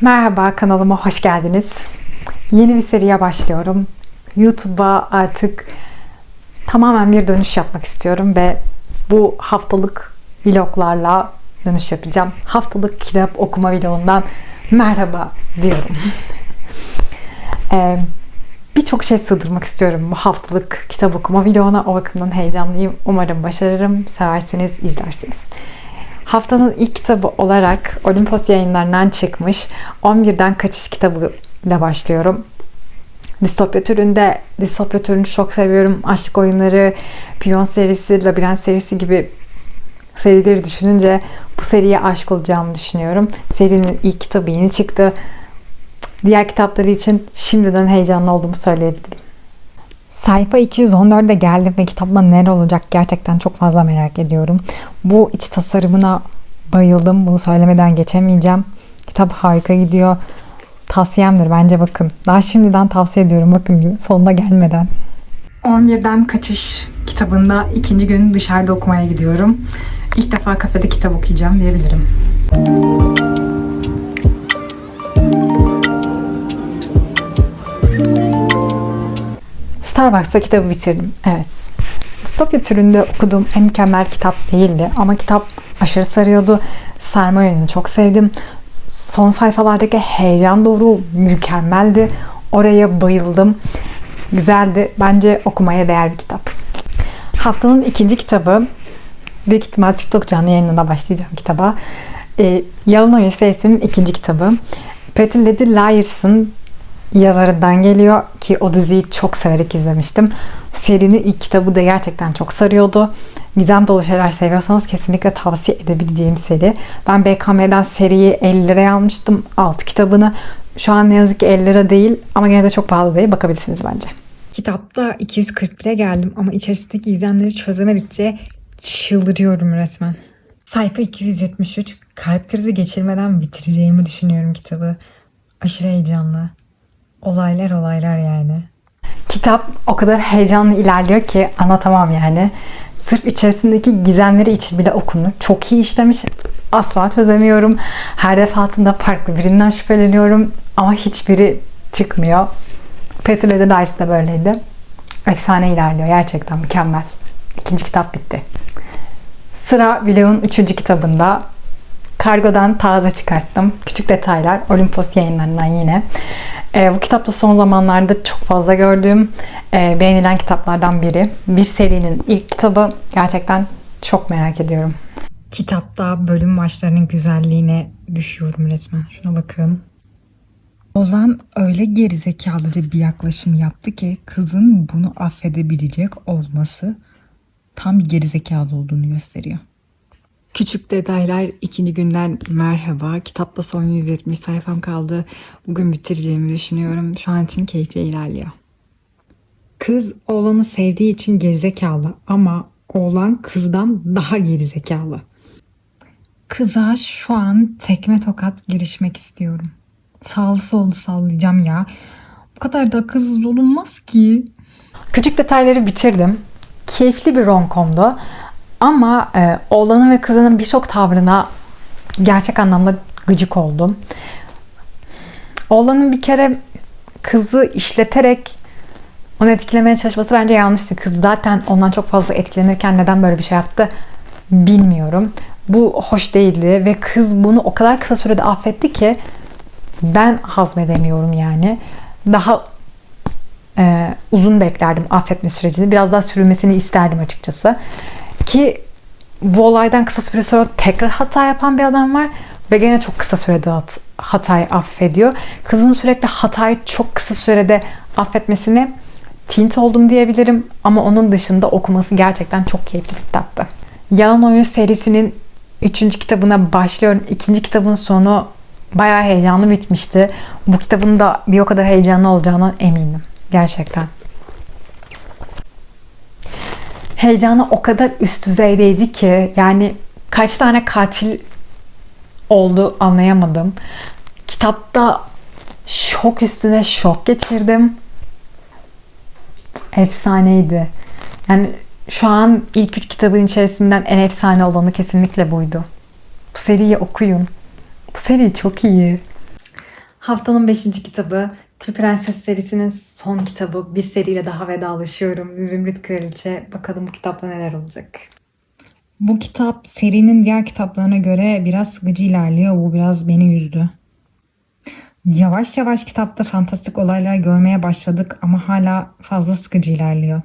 Merhaba kanalıma hoş geldiniz. Yeni bir seriye başlıyorum. YouTube'a artık tamamen bir dönüş yapmak istiyorum ve bu haftalık vloglarla dönüş yapacağım. Haftalık kitap okuma vlogundan merhaba diyorum. Ee, Birçok şey sığdırmak istiyorum bu haftalık kitap okuma vloguna. O bakımdan heyecanlıyım. Umarım başarırım. Seversiniz, izlersiniz. Haftanın ilk kitabı olarak Olimpos yayınlarından çıkmış 11'den Kaçış kitabı ile başlıyorum. Distopya türünde, distopya türünü çok seviyorum. Aşk oyunları, Piyon serisi, Labirent serisi gibi serileri düşününce bu seriye aşık olacağımı düşünüyorum. Serinin ilk kitabı yeni çıktı. Diğer kitapları için şimdiden heyecanlı olduğumu söyleyebilirim. Sayfa 214'e geldim ve kitapla neler olacak gerçekten çok fazla merak ediyorum. Bu iç tasarımına bayıldım. Bunu söylemeden geçemeyeceğim. Kitap harika gidiyor. Tavsiyemdir bence bakın. Daha şimdiden tavsiye ediyorum bakın sonuna gelmeden. 11'den Kaçış kitabında ikinci gün dışarıda okumaya gidiyorum. İlk defa kafede kitap okuyacağım diyebilirim. Starbucks'ta kitabı bitirdim. Evet. Distopya türünde okuduğum en mükemmel kitap değildi ama kitap aşırı sarıyordu. Sarma yönünü çok sevdim. Son sayfalardaki heyecan doğru mükemmeldi. Oraya bayıldım. Güzeldi. Bence okumaya değer bir kitap. Haftanın ikinci kitabı büyük ihtimal TikTok canlı yayınına başlayacağım kitaba. Ee, Yalın Oyun serisinin ikinci kitabı. Pretty Little Liars'ın yazarından geliyor ki o diziyi çok severek izlemiştim. Serinin ilk kitabı da gerçekten çok sarıyordu. Gizem dolu şeyler seviyorsanız kesinlikle tavsiye edebileceğim seri. Ben BKM'den seriyi 50 liraya almıştım. 6 kitabını. Şu an ne yazık ki 50 lira değil ama gene de çok pahalı değil. Bakabilirsiniz bence. Kitapta 241'e geldim ama içerisindeki gizemleri çözemedikçe çıldırıyorum resmen. Sayfa 273. Kalp krizi geçirmeden bitireceğimi düşünüyorum kitabı. Aşırı heyecanlı. Olaylar olaylar yani. Kitap o kadar heyecanlı ilerliyor ki anlatamam yani. Sırf içerisindeki gizemleri için bile okunur. Çok iyi işlemiş. Asla çözemiyorum. Her defasında farklı birinden şüpheleniyorum. Ama hiçbiri çıkmıyor. Peter Lies de böyleydi. Efsane ilerliyor. Gerçekten mükemmel. İkinci kitap bitti. Sıra vlogun üçüncü kitabında. Kargodan taze çıkarttım. Küçük detaylar. Olimpos yayınlarından yine. E, bu kitap da son zamanlarda çok fazla gördüğüm, e, beğenilen kitaplardan biri. Bir serinin ilk kitabı. Gerçekten çok merak ediyorum. Kitapta bölüm başlarının güzelliğine düşüyorum resmen. Şuna bakın. Olan öyle gerizekalıca bir yaklaşım yaptı ki kızın bunu affedebilecek olması tam bir gerizekalı olduğunu gösteriyor. Küçük detaylar ikinci günden merhaba. Kitapta son 170 sayfam kaldı. Bugün bitireceğimi düşünüyorum. Şu an için keyifli ilerliyor. Kız oğlanı sevdiği için gerizekalı ama oğlan kızdan daha gerizekalı. Kıza şu an tekme tokat girişmek istiyorum. Sağlı sollu sallayacağım ya. Bu kadar da akılsız olunmaz ki. Küçük detayları bitirdim. Keyifli bir romcomdu. Ama e, oğlanın ve kızının birçok tavrına gerçek anlamda gıcık oldum. Oğlanın bir kere kızı işleterek onu etkilemeye çalışması bence yanlıştı. Kız zaten ondan çok fazla etkilenirken neden böyle bir şey yaptı bilmiyorum. Bu hoş değildi ve kız bunu o kadar kısa sürede affetti ki ben hazmedemiyorum yani. Daha e, uzun beklerdim affetme sürecini. Biraz daha sürülmesini isterdim açıkçası. Ki bu olaydan kısa süre sonra tekrar hata yapan bir adam var ve gene çok kısa sürede hat hatayı affediyor. Kızın sürekli hatayı çok kısa sürede affetmesini tint oldum diyebilirim ama onun dışında okuması gerçekten çok keyifli bir kitaptı. Yalan Oyun serisinin 3. kitabına başlıyorum. İkinci kitabın sonu bayağı heyecanlı bitmişti. Bu kitabın da bir o kadar heyecanlı olacağından eminim. Gerçekten heyecanı o kadar üst düzeydeydi ki yani kaç tane katil oldu anlayamadım. Kitapta şok üstüne şok geçirdim. Efsaneydi. Yani şu an ilk üç kitabın içerisinden en efsane olanı kesinlikle buydu. Bu seriyi okuyun. Bu seri çok iyi. Haftanın 5. kitabı Kül Prenses serisinin son kitabı. Bir seriyle daha vedalaşıyorum. Zümrüt Kraliçe. Bakalım bu kitapta neler olacak. Bu kitap serinin diğer kitaplarına göre biraz sıkıcı ilerliyor. Bu biraz beni üzdü. Yavaş yavaş kitapta fantastik olaylar görmeye başladık ama hala fazla sıkıcı ilerliyor.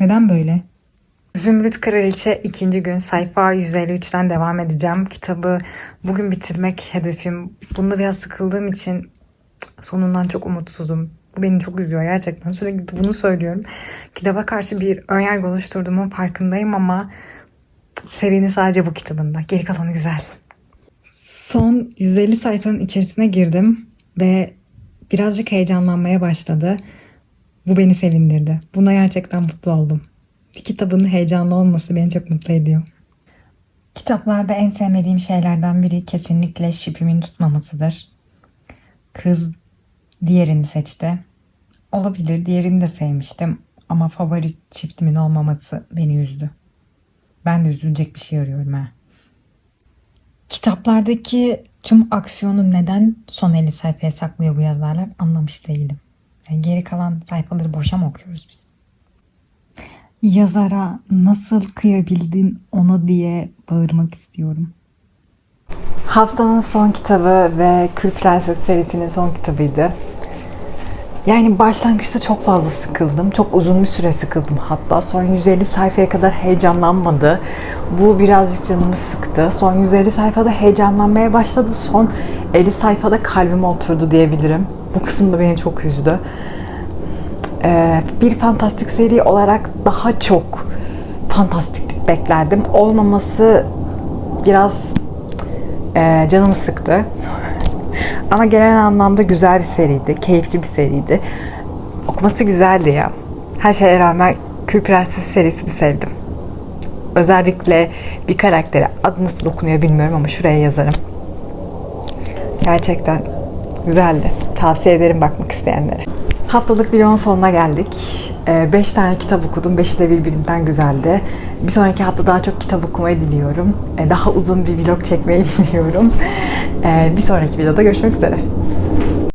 Neden böyle? Zümrüt Kraliçe ikinci gün sayfa 153'ten devam edeceğim. Kitabı bugün bitirmek hedefim. Bunda biraz sıkıldığım için sonundan çok umutsuzum. Bu beni çok üzüyor gerçekten. Sürekli bunu söylüyorum. Kitaba karşı bir önyargı oluşturduğumun farkındayım ama serinin sadece bu kitabında. Geri kalanı güzel. Son 150 sayfanın içerisine girdim ve birazcık heyecanlanmaya başladı. Bu beni sevindirdi. Buna gerçekten mutlu oldum. Kitabın heyecanlı olması beni çok mutlu ediyor. Kitaplarda en sevmediğim şeylerden biri kesinlikle şipimin tutmamasıdır. Kız diğerini seçti. Olabilir diğerini de sevmiştim ama favori çiftimin olmaması beni üzdü. Ben de üzülecek bir şey arıyorum ha. Kitaplardaki tüm aksiyonu neden son 50 sayfaya saklıyor bu yazarlar anlamış değilim. Yani geri kalan sayfaları boşa mı okuyoruz biz? Yazara nasıl kıyabildin ona diye bağırmak istiyorum. Haftanın son kitabı ve Kül Prenses serisinin son kitabıydı. Yani başlangıçta çok fazla sıkıldım. Çok uzun bir süre sıkıldım hatta. Son 150 sayfaya kadar heyecanlanmadı. Bu birazcık canımı sıktı. Son 150 sayfada heyecanlanmaya başladı. Son 50 sayfada kalbime oturdu diyebilirim. Bu kısım da beni çok üzdü. Ee, bir fantastik seri olarak daha çok fantastiklik beklerdim. Olmaması biraz e, canımı sıktı. Ama genel anlamda güzel bir seriydi. Keyifli bir seriydi. Okuması güzeldi ya. Her şeye rağmen Kül Prenses serisini sevdim. Özellikle bir karaktere adı nasıl okunuyor bilmiyorum ama şuraya yazarım. Gerçekten güzeldi. Tavsiye ederim bakmak isteyenlere. Haftalık videonun sonuna geldik. 5 tane kitap okudum. 5'i de birbirinden güzeldi. Bir sonraki hafta daha çok kitap okumayı diliyorum. Ee, Daha uzun bir vlog çekmeyi diliyorum. Ee, Bir sonraki videoda görüşmek üzere.